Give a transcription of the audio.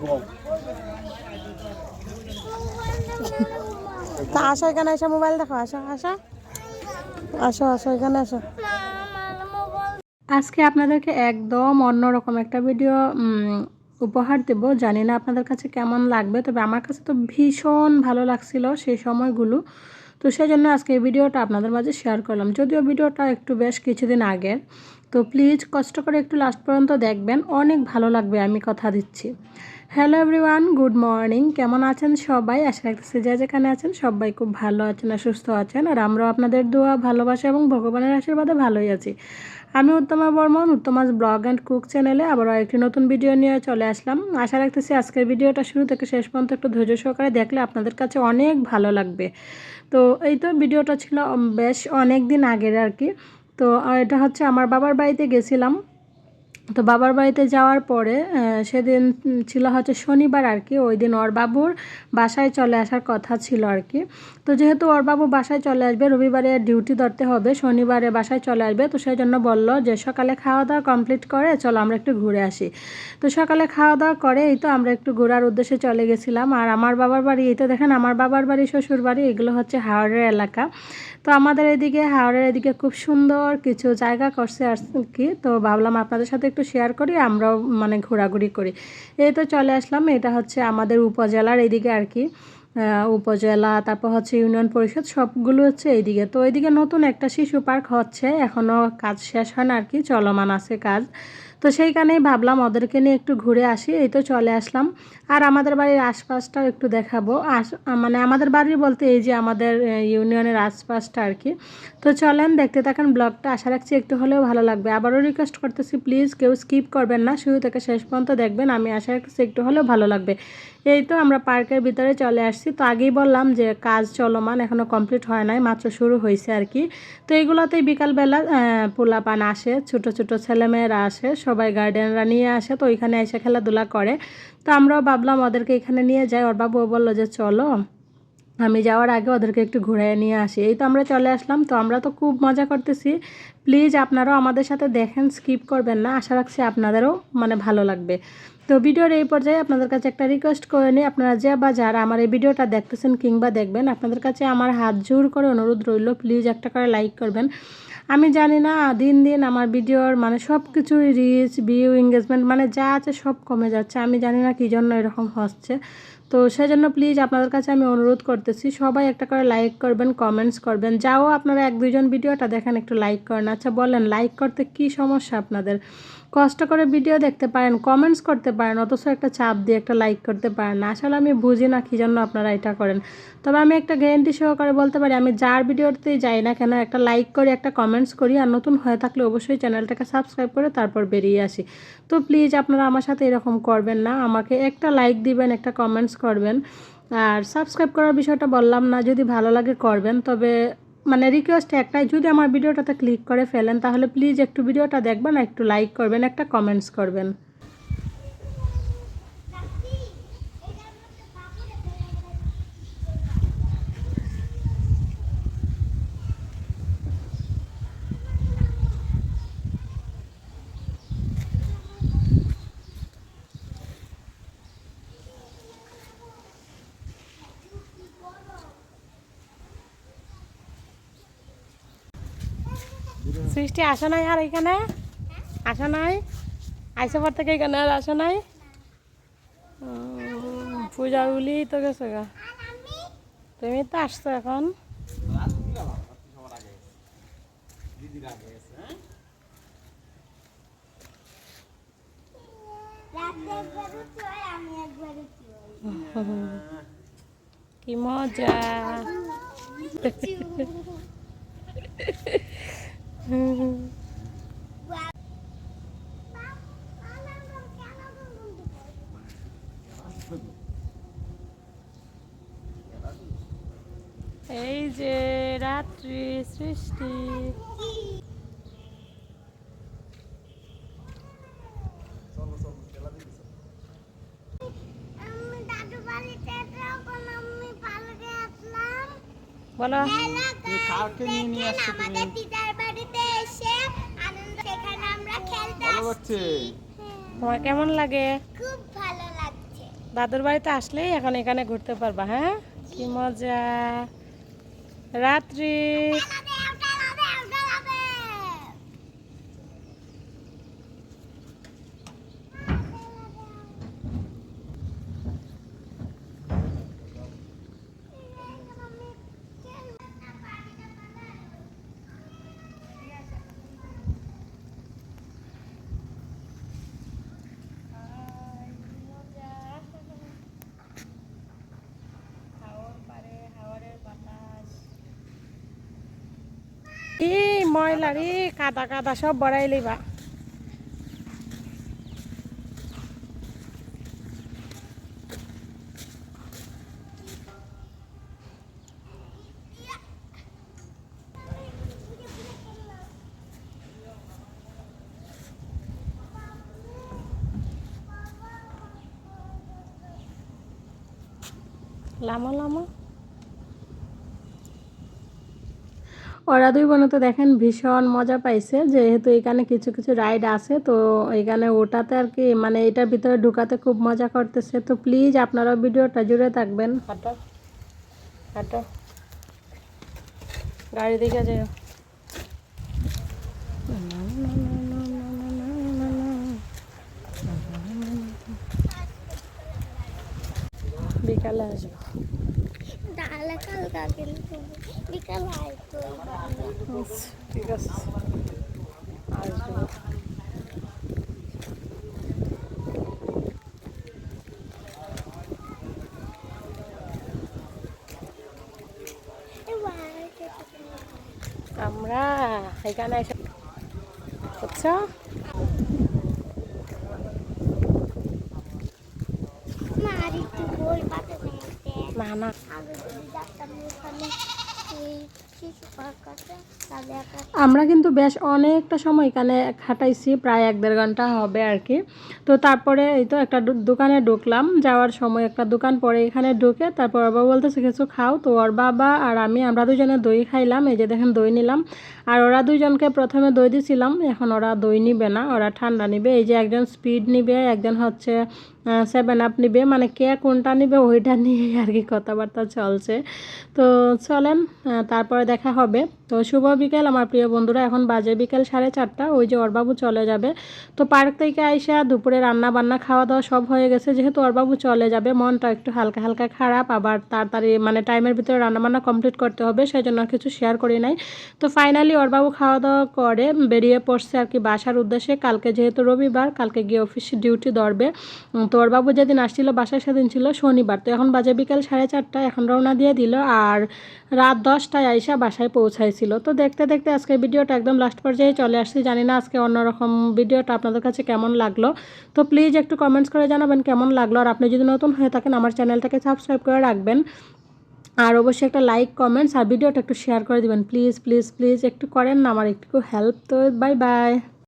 ঘুমাও। তা আসো এখানে আসো মোবাইল দেখো, আসো আসো। আসো আসো, এখানে আসো। আজকে আপনাদেরকে একদম অন্যরকম একটা ভিডিও উপহার দেব। জানি না আপনাদের কাছে কেমন লাগবে, তবে আমার কাছে তো ভীষণ ভালো লাগছিল সেই সময়গুলো। তো সেই জন্য আজকে এই ভিডিওটা আপনাদের মাঝে শেয়ার করলাম। যদিও ভিডিওটা একটু বেশ কিছুদিন আগের তো প্লিজ কষ্ট করে একটু লাস্ট পর্যন্ত দেখবেন, অনেক ভালো লাগবে আমি কথা দিচ্ছি। হ্যালো এভরিওয়ান গুড মর্নিং কেমন আছেন সবাই? আশা রাখতেছি যে যেখানে আছেন সবাই খুব ভালো আছেন আর সুস্থ আছেন, আর আমরাও আপনাদের দোয়া, ভালোবাসা এবং ভগবানের আশীর্বাদে ভালোই আছি। আমি Uttama Barman, Uttama's blog and cook চ্যানেলে আবারও একটি নতুন ভিডিও নিয়ে চলে আসলাম। আশা রাখতেছি আজকের ভিডিওটা শুরু থেকে শেষ পর্যন্ত একটু ধৈর্য সহকারে দেখলে আপনাদের কাছে অনেক ভালো লাগবে। তো এই তো ভিডিওটা ছিল বেশ অনেক দিন আগের আর কি। তো এটা হচ্ছে আমার বাবার বাড়িতে গেছিলাম। তো বাবার বাড়িতে যাওয়ার পরে সেদিন ছিল হচ্ছে শনিবার আর কি, ওই দিন ওর বাবুর বাসায় চলে আসার কথা ছিল আর কি। তো যেহেতু ওর বাবু বাসায় চলে আসবে, রবিবারে ডিউটি ধরতে হবে, শনিবারে বাসায় চলে আসবে, তো সেই জন্য বলল যে সকালে খাওয়া দাওয়া কমপ্লিট করে, চলো আমরা একটু ঘুরে আসি। তো সকালে খাওয়া দাওয়া করে, এই তো আমরা একটু ঘোরার উদ্দেশ্যে চলে গেছিলাম। আর আমার বাবার বাড়ি, এই তো দেখেন আমার বাবার বাড়ি, শ্বশুর বাড়ি, এগুলো হচ্ছে হাওড়ের এলাকা। তো আমাদের এদিকে, হাওড়ের এদিকে খুব সুন্দর কিছু জায়গা করছে আর কি। তো ভাবলাম আপনাদের সাথে একটু শেয়ার করি, আমরাও মানে ঘোরাঘুরি করি। এই তো চলে আসলাম, এটা হচ্ছে আমাদের উপজেলার এদিকে আর কি। উপজেলা, তারপর হচ্ছে ইউনিয়ন পরিষদ, সবগুলো হচ্ছে এইদিকে। তো এইদিকে নতুন একটা শিশু পার্ক হচ্ছে এখনও কাজ শেষ হয় না আর কি, চলমান আছে কাজ। তো সেইখানেই ভাবলাম ওদেরকে নিয়ে একটু ঘুরে আসি। এই তো চলে আসলাম। আর আমাদের বাড়ির আশপাশটাও একটু দেখাবো। আশ মানে আমাদের বাড়ি বলতে এই যে আমাদের ইউনিয়নের আশপাশটা আর কি। তো চলেন দেখতে থাকেন ব্লগটা। আশা রাখছি একটু হলেও ভালো লাগবে। আবারও রিকোয়েস্ট করতেছি প্লিজ কেউ স্কিপ করবেন না। শুরু থেকে শেষ পর্যন্ত দেখবেন। আমি আশা রাখছি একটু হলেও ভালো লাগবে। এই তো আমরা পার্কের ভিতরে চলে আসছি। তো আগেই বললাম যে কাজ চলমান এখনও কমপ্লিট হয় নাই, মাত্র শুরু হয়েছে আর কি। তো এইগুলোতেই বিকালবেলা পোলাপান আসে, ছোট ছোট ছেলেমেয়েরা আসে, সবাই গার্ডেনরা নিয়ে আসে, তো ওইখানে এসে খেলাধুলা করে। তো আমরাও ভাবলাম ওদেরকে এখানে নিয়ে যাই, ওর বাবুও বলল যে চলো। আমি যাওয়ার আগে ওদেরকে একটু ঘুরিয়ে নিয়ে আসি। এই তো আমরা চলে আসলাম। তো আমরা তো খুব মজা করতেছি। প্লিজ আপনারাও আমাদের সাথে দেখেন, স্কিপ করবেন না। আশা রাখছি আপনাদেরও মানে ভালো লাগবে। তো ভিডিওর এই পর্যায়ে আপনাদের কাছে একটা রিকোয়েস্ট করে নিই। আপনারা যে বা যারা আমার এই ভিডিওটা দেখতেছেন কিংবা দেখবেন, আপনাদের কাছে আমার হাত জোর করে অনুরোধ রইল। প্লিজ একটা করে লাইক করবেন। আমি জানি না, দিন দিন আমার ভিডিওর মানে সব কিছুই রিচ ভিউ এঙ্গেজমেন্ট মানে যা আছে সব কমে যাচ্ছে। আমি জানি না কী জন্য এরকম হচ্ছে। তো সেজন্য প্লিজ আপনাদের কাছে আমি অনুরোধ করতেছি, সবাই একটা করে লাইক করবেন কমেন্টস করবেন। যাও আপনারা এক দুজন ভিডিওটা দেখেন, একটু লাইক করেন। আচ্ছা বলেন লাইক করতে কি সমস্যা আপনাদের? কষ্ট করে ভিডিও দেখতে পারেন কমেন্টস করতে পারেন, অথচ একটা চাপ দিয়ে একটা লাইক করতে পারেন না। আসলে আমি বুঝি না কী জন্য আপনারা এটা করেন। তবে আমি একটা গ্যারেন্টি সহকারে বলতে পারি, আমি যার ভিডিওতেই যাই না কেন, একটা লাইক করি, একটা কমেন্টস করি, আর নতুন হয়ে থাকলে অবশ্যই চ্যানেলটাকে সাবস্ক্রাইব করে তারপর বেরিয়ে আসি। তো প্লিজ আপনারা আমার সাথে এরকম করবেন না, আমাকে একটা লাইক দিবেন, একটা কমেন্টস করবেন। আর সাবস্ক্রাইব করার বিষয়টা বললাম না, যদি ভালো লাগে করবেন, তবে মানে রিকোয়েস্ট একটাই, যদি আমার ভিডিওটাতে ক্লিক করে ফেলেন, তাহলে প্লিজ একটু ভিডিওটা দেখবেন একটু লাইক করবেন, একটা কমেন্টস করবেন। সৃষ্টি আসে নাই আর এখানে? আসে নাই? আইসে পর থেকে এখানে আর আসে নাই? পূজা উলি তো গেছে গা। তুমি তো আসছো এখন। কি মজা। এই যে রাত্রি সৃষ্টি। বলো। কাউকে নিয়ে নিয়ে আসছো তুমি? ভালো লাগছে? তোমার কেমন লাগে? খুব ভালো লাগছে। দাদুর বাড়িতে আসলেই এখন এখানে ঘুরতে পারবা হ্যাঁ? কি মজা। রাত্রি। ময়লা রে কাদা কাদা সব বড়াই লিবা লামা লামো। ওরা দুই বোন তো দেখেন ভীষণ মজা পাইছে, যেহেতু এখানে কিছু কিছু রাইড আছে, তো এখানে ওটাতে আর কি মানে এটার ভিতরে ঢুকাতে খুব মজা করতেছে। তো প্লিজ আপনারা ভিডিওটা জুড়ে থাকবেন। হাঁটো হাঁটো। গাড়ি দিকে যেও। বিকালে আসব। ঠিক আছে আসব আমরা এখানে এসে বুঝছ না আর একটু বই পাতে নিতে না না আগে যদি ডাক্তার ওখানে এই শিশু পার্ক আছে তাহলে একটা আমরা কিন্তু বেশ অনেকটা সময় এখানে খাটাইছি, প্রায় এক দেড় ঘণ্টা হবে আর কি। তো তারপরে এই তো একটা দোকানে ঢুকলাম, যাওয়ার সময় একটা দোকান পরে এখানে ঢুকে তারপর বাবা বলতেছে, কিছু খাও? তো ওর বাবা আর আমি, আমরা দুজনে দই খাইলাম, এই যে দেখেন দই নিলাম। আর ওরা দুজনকে প্রথমে দই দিছিলাম, এখন ওরা দই নিবে না, ওরা ঠান্ডা নিবে। এই যে একজন স্পিড নিবে, একজন হচ্ছে সেভেন আপ নিবে। মানে কে কোনটা নিবে ওইটা নিয়ে আর কি কথাবার্তা চলছে। তো চলেন তারপরে দেখা হবে। তো শুভ বিকেল, আমার প্রিয় বন্ধুরা। এখন বাজে বিকেল সাড়ে চারটা, ওই যে অরবাবু চলে যাবে। তো পার্ক থেকে আইসা দুপুরে রান্না বান্না খাওয়া দাওয়া সব হয়ে গেছে। যেহেতু অরবাবু চলে যাবে, মনটা একটু হালকা হালকা খারাপ, আবার তাড়াতাড়ি মানে টাইমের ভিতরে রান্না বান্না কমপ্লিট করতে হবে সেই জন্য কিছু শেয়ার করি নাই। তো ফাইনালি অরবাবু খাওয়া দাওয়া করে বেরিয়ে পড়ছে আর কি বাসার উদ্দেশ্যে। কালকে যেহেতু রবিবার, কালকে গিয়ে অফিসে ডিউটি ধরবে। তো অরবাবু যেদিন আসছিল বাসায় সেদিন ছিল শনিবার। তো এখন বাজে বিকেল সাড়ে চারটা এখন রওনা দিয়ে দিল। আর রাত দশটায় আইসা বাসায় পৌঁছাইছিল তো দেখতে দেখতে আজকে ভিডিওটা একদম লাস্ট পর্যায়ে চলে আসছে। জানি না আজকে অন্যরকম ভিডিওটা আপনাদের কাছে কেমন লাগল। তো প্লিজ একটু কমেন্টস করে জানাবেন কেমন লাগল। আর আপনি যদি নতুন হয়ে থাকেন, আমার চ্যানেলটাকে সাবস্ক্রাইব করে রাখবেন। আর অবশ্যই একটা লাইক কমেন্টস আর ভিডিওটা একটু শেয়ার করে দেবেন। প্লিজ প্লিজ প্লিজ একটু করেন না, আমার একটু হেল্প তো। Bye bye